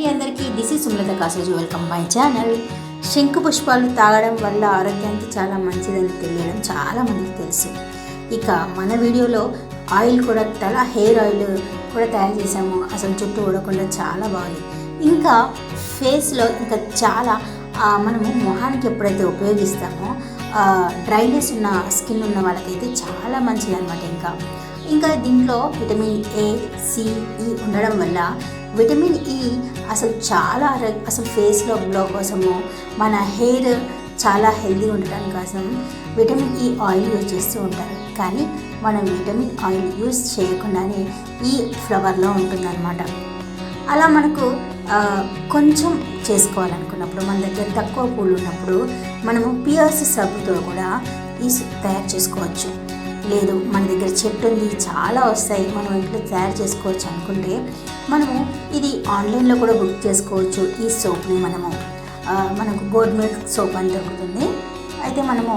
అండి అందరికీ. This is Sumalatha కాసేజ్. వెల్కమ్ మై ఛానల్ శంకు పుష్పాలు తాగడం వల్ల ఆరోగ్యానికి చాలా మంచిదని తెలియడం చాలా మందికి తెలుసు. ఇక మన వీడియోలో ఆయిల్ కూడా తల హెయిర్ ఆయిల్ కూడా తయారు చేసాము అసలు జుట్టు ఊడకుండా చాలా బాగుంది. ఇంకా ఫేస్లో ఇంకా చాలా మనము మొహానికి ఎప్పుడైతే ఉపయోగిస్తామో డ్రైనెస్ ఉన్న స్కిన్ ఉన్న వాళ్ళకైతే చాలా మంచిది అనమాట ఇంకా. ఇంకా దీంట్లో విటమిన్ ఏ సిఈ ఉండడం వల్ల విటమిన్ ఈ e అసలు చాలా అసలు ఫేస్లో గ్లో కోసము మన హెయిర్ చాలా హెల్దీ ఉండడం కోసం విటమిన్ ఈ ఆయిల్ యూజ్ చేస్తూ ఉంటారు. కానీ మనం విటమిన్ ఆయిల్ యూజ్ చేయకుండానే ఈ ఫ్లవర్లో ఉంటుందన్నమాట. అలా మనకు కొంచెం చేసుకోవాలనుకున్నప్పుడు మన దగ్గర తక్కువ పూలు ఉన్నప్పుడు మనము పియర్స్ సబ్బుతో కూడా ఈ తయారు చేసుకోవచ్చు. లేదు మన దగ్గర చెట్టు ఉంది చాలా వస్తాయి మనం ఇంట్లో తయారు చేసుకోవచ్చు అనుకుంటే మనము ఇది ఆన్లైన్లో కూడా బుక్ చేసుకోవచ్చు ఈ సోప్ని మనము. మనకు గోడ్ మిల్క్ సోప్ అని దొరుకుతుంది. అయితే మనము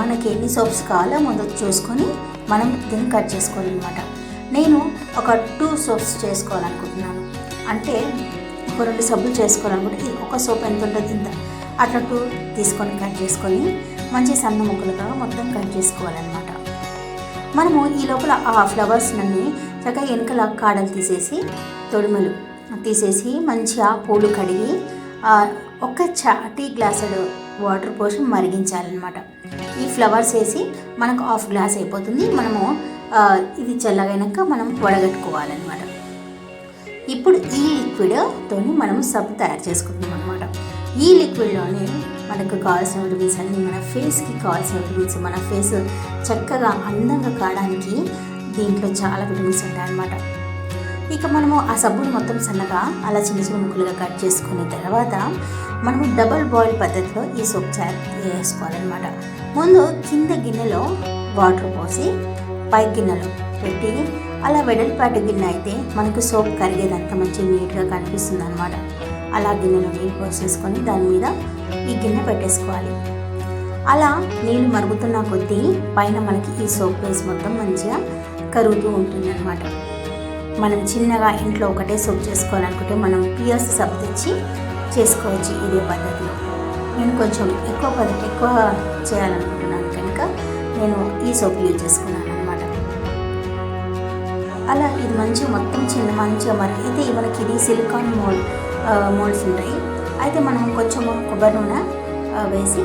మనకి ఎన్ని సోప్స్ కావాలో ముందు చూసుకొని మనం దీన్ని కట్ చేసుకోవాలన్నమాట. నేను ఒక టూ సోప్స్ చేసుకోవాలనుకుంటున్నాను. అంటే ఒక రెండు సబ్బులు చేసుకోవాలనుకుంటే ఇది ఒక సోప్ ఎంత ఉంటుంది ఇంత. అట్లా టూ తీసుకొని కట్ చేసుకొని మంచి సన్న ముక్కలుగా మొత్తం కట్ చేసుకోవాలన్నమాట. మనము ఈ లోపల ఆ ఫ్లవర్స్ అన్ని చక్కగా వెనకల కాడలు తీసేసి తొడుమలు తీసేసి మంచిగా పూలు కడిగి ఒక చా టీ గ్లాసుడు వాటర్ పోసి మరిగించాలన్నమాట. ఈ ఫ్లవర్స్ వేసి మనకు హాఫ్ గ్లాస్ అయిపోతుంది. మనము ఇది చల్లగైనాక మనం వడగట్టుకోవాలన్నమాట. ఇప్పుడు ఈ లిక్విడ్తో మనం సబ్బు తయారు చేసుకుంటున్నాం అనమాట ఈ లిక్విడ్లోనే మనకు కావాల్సిన విటమిన్స్ అన్ని మన ఫేస్కి కావాల్సిన విటమిన్స్ మన ఫేస్ చక్కగా అందంగా కావడానికి దీంట్లో చాలా విటమిన్స్ ఉంటాయన్నమాట ఇక మనము ఆ సబ్బును మొత్తం సన్నగా అలా చిన్న చిన్న ముక్కలుగా కట్ చేసుకున్న తర్వాత మనము డబల్ బాయిల్ పద్ధతిలో ఈ సోప్ తయారు వేసుకోవాలన్నమాట. ముందు కింద గిన్నెలో వాటర్ పోసి పై గిన్నెలో పెట్టి అలా వెడల్పాటి గిన్నె అయితే మనకు సోప్ కరిగేదంతా మంచి నీట్గా కనిపిస్తుంది అనమాట అలా గిన్నెలో నీళ్ళు పోసేసుకొని దాని మీద ఈ గిన్నె పెట్టేసుకోవాలి. అలా నీళ్ళు మరుగుతున్న కొద్దీ పైన మనకి ఈ సోప్ వేసి మొత్తం మంచిగా కరుగుతూ ఉంటుంది అనమాట మనం చిన్నగా ఇంట్లో ఒకటే సోప్ చేసుకోవాలనుకుంటే మనం పియర్స్ సబ్ తెచ్చి చేసుకోవచ్చు ఇదే పద్ధతిలో. నేను కొంచెం ఎక్కువ పద్ధతి ఎక్కువ చేయాలనుకుంటున్నాను కనుక నేను ఈ సోప్ యూజ్ చేసుకున్నాను. అలా ఇది మంచి మొత్తం చిన్న మంచిగా మరి అయితే మనకి ఇది సిలికాన్ మోల్ మోల్డ్స్ ఉంటాయి. అయితే మనం కొంచెం కొబ్బరి నూనె వేసి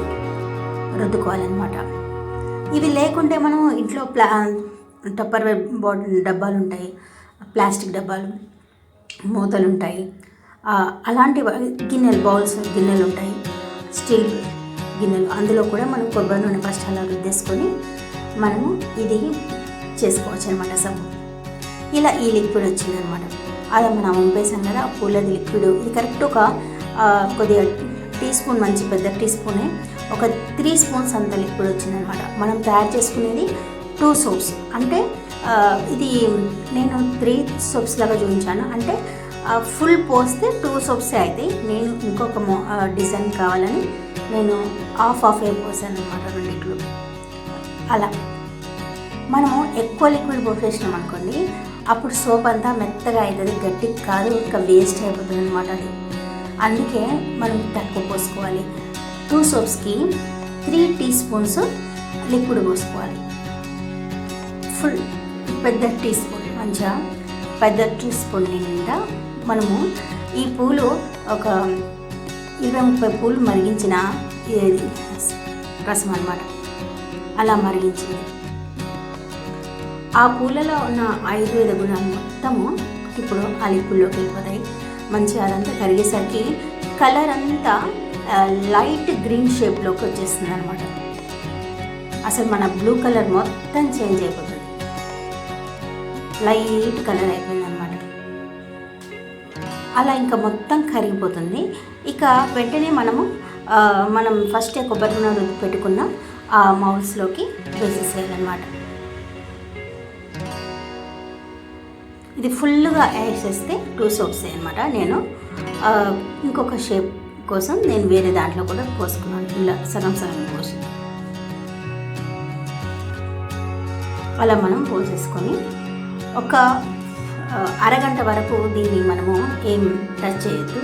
రుద్దుకోవాలన్నమాట. ఇవి లేకుంటే మనం ఇంట్లో ప్లా టప్పర్ బాటిల్ డబ్బాలు ఉంటాయి ప్లాస్టిక్ డబ్బాలు మూతలు ఉంటాయి అలాంటి గిన్నెలు బౌల్స్ గిన్నెలు ఉంటాయి స్టీల్ గిన్నెలు అందులో కూడా మనం కొబ్బరి నూనె ఫస్ట్ అలా రుద్దేసుకొని మనము ఇది చేసుకోవచ్చు అనమాట సబ్బు. ఇలా ఈ లిక్విడ్ వచ్చిందనమాట అలా మనం వంపేసాం కదా ఆ పూలది లిక్విడ్ ఇది కరెక్ట్ ఒక కొద్దిగా టీ స్పూన్ మంచి పెద్ద టీ స్పూనే ఒక త్రీ స్పూన్స్ అంత లిక్విడ్ వచ్చిందనమాట మనం తయారు చేసుకునేది టూ సోప్స్ అంటే ఇది నేను త్రీ సోప్స్ లాగా చూపించాను. అంటే ఫుల్ పోస్తే టూ సోప్సే అవుతాయి నేను ఇంకొక మో డిజైన్ కావాలని నేను హాఫ్ హాఫ్ ఏ పోసాను అనమాట రెండిట్లు అలా. మనము ఎక్కువ లిక్విడ్ పోసేసినాం అనుకోండి అప్పుడు సోప్ అంతా మెత్తగా అవుతుంది గట్టి కాదు ఇంకా వేస్ట్ అయిపోతుంది అనమాట అది. అందుకే మనం తక్కువ పోసుకోవాలి. టూ సోప్స్కి త్రీ టీ స్పూన్స్ లిక్విడ్ పోసుకోవాలి. ఫుల్ పెద్ద టీ స్పూన్ మంచిగా పెద్ద టీ స్పూన్ నిండా మనము ఈ పూలు ఒక ఇరవై ముప్పై పూలు మరిగించిన రసం అన్నమాట అలా మరిగించింది. ఆ పూలలో ఉన్న ఆయుర్వేద గుణాలు మొత్తము ఇప్పుడు ఆ లిక్విడ్లోకి వెళ్ళిపోతాయి. మంచిగా అదంతా కరిగేసరికి కలర్ అంతా లైట్ గ్రీన్ షేప్లోకి వచ్చేస్తుంది అనమాట అసలు మన బ్లూ కలర్ మొత్తం చేంజ్ అయిపోతుంది. లైట్ కలర్ అయిపోయింది అనమాట అలా ఇంకా మొత్తం కరిగిపోతుంది. ఇక వెంటనే మనము మనం ఫస్ట్ కొబ్బరి నూనె పెట్టుకున్న ఆ మౌల్స్లోకి వేసేసేయాలన్నమాట. ఇది ఫుల్గా వేసేస్తే టూ సోప్స్ అనమాట నేను ఇంకొక షేప్ కోసం నేను వేరే దాంట్లో కూడా పోసుకున్నాను. ఇలా సగం సగం పోసి. అలా మనం పోసేసుకొని ఒక అరగంట వరకు దీన్ని మనము ఏం టచ్ చేయొద్దు.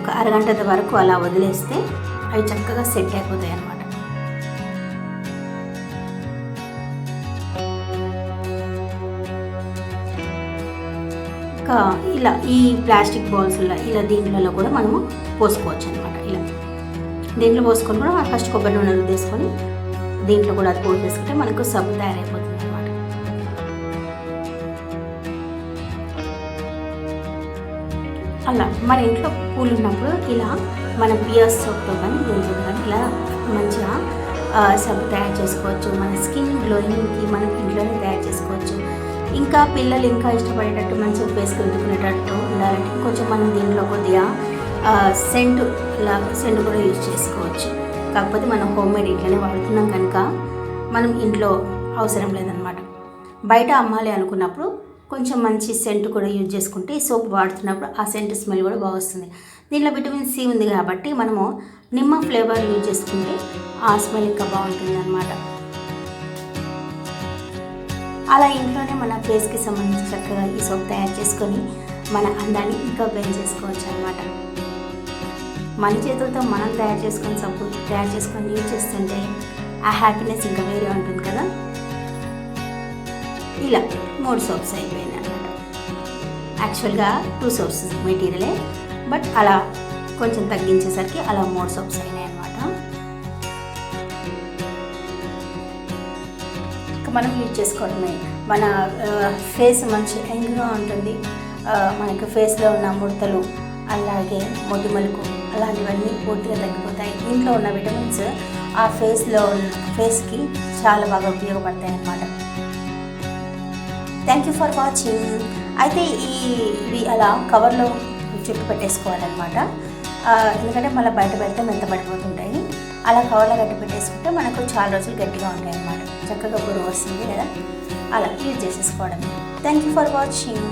ఒక అరగంట వరకు అలా వదిలేస్తే అవి చక్కగా సెట్ అయిపోతాయి అన్నమాట. ఇలా ఈ ప్లాస్టిక్ బాల్స్లో ఇలా దీంట్లో కూడా మనము పోసుకోవచ్చు అనమాట ఇలా. దీంట్లో పోసుకొని కూడా మనం ఫస్ట్ కొబ్బరి నూనె తీసుకొని దీంట్లో కూడా అది పోసేసుకుంటే మనకు సబ్బు తయారైపోతుంది అనమాట అలా మన ఇంట్లో పూలు ఉన్నప్పుడు ఇలా మన పియర్స్ సోప్తో కానీ దీంట్లో కానీ ఇలా మంచిగా సబ్బు తయారు చేసుకోవచ్చు. మన స్కిన్ గ్లోయింగ్కి మనం ఇంట్లోనే తయారు చేసుకోవచ్చు. ఇంకా పిల్లలు ఇంకా ఇష్టపడేటట్టు మంచిగా ఫేస్కి రుద్దుకునేటట్టు ఉండాలంటే కొంచెం మనం దీంట్లో కొద్దిగా సెంట్ ఇలా సెంట్ కూడా యూజ్ చేసుకోవచ్చు. కాకపోతే మనం హోమ్ మేడ్ ఇట్లనే వాడుతున్నాం కనుక మనం ఇంట్లో అవసరం లేదనమాట. బయట అమ్మాలి అనుకున్నప్పుడు కొంచెం మంచి సెంట్ కూడా యూజ్ చేసుకుంటే ఈ సోప్ వాడుతున్నప్పుడు ఆ సెంట్ స్మెల్ కూడా బాగా వస్తుంది. దీనిలో విటమిన్ సి ఉంది కాబట్టి మనము నిమ్మ ఫ్లేవర్ యూజ్ చేసుకుంటే ఆ స్మెల్ ఇంకా బాగుంటుంది అనమాట అలా ఇంట్లోనే మన ఫేస్కి సంబంధించి చక్కగా ఈ సోప్ తయారు చేసుకొని మన అందాన్ని ఇంకా పెంచేసుకోవచ్చు అనమాట మన చేతులతో మనం తయారు చేసుకొని సబ్బు తయారు చేసుకొని యూజ్ చేస్తుంటే ఆ హ్యాపీనెస్ ఇంకా వేరే ఉంటుంది కదా? ఇలా మూడు సోప్స్ అయిపోయినాయి అనమాట యాక్చువల్గా టూ సోప్స్ మెటీరియలే బట్ అలా కొంచెం తగ్గించేసరికి అలా మూడు సోప్స్ అయినాయి మనం యూజ్ చేసుకోవడమే. మన ఫేస్ మంచి యంగ్గా ఉంటుంది. మనకు ఫేస్లో ఉన్న ముడతలు అలాగే మొటిమలకు అలాంటివన్నీ పూర్తిగా తగ్గిపోతాయి. ఇంట్లో ఉన్న విటమిన్స్ ఆ ఫేస్లో ఉన్న ఫేస్కి చాలా బాగా ఉపయోగపడతాయి అన్నమాట థ్యాంక్ యూ ఫర్ వాచింగ్ అయితే ఈ ఇవి అలా కవర్లో చుట్టు పెట్టేసుకోవాలన్నమాట ఎందుకంటే మళ్ళీ బయట పెడితే మెంత పడిపోతుంటాయి? అలా కవర్లో గట్టి పెట్టేసుకుంటే మనకు చాలా రోజులు గట్టిగా ఉంటాయి అన్నమాట చక్కగా బరువు వస్తుంది కదా? అలా యూజ్ చేసేసుకోవడం థ్యాంక్ యూ ఫర్ వాచింగ్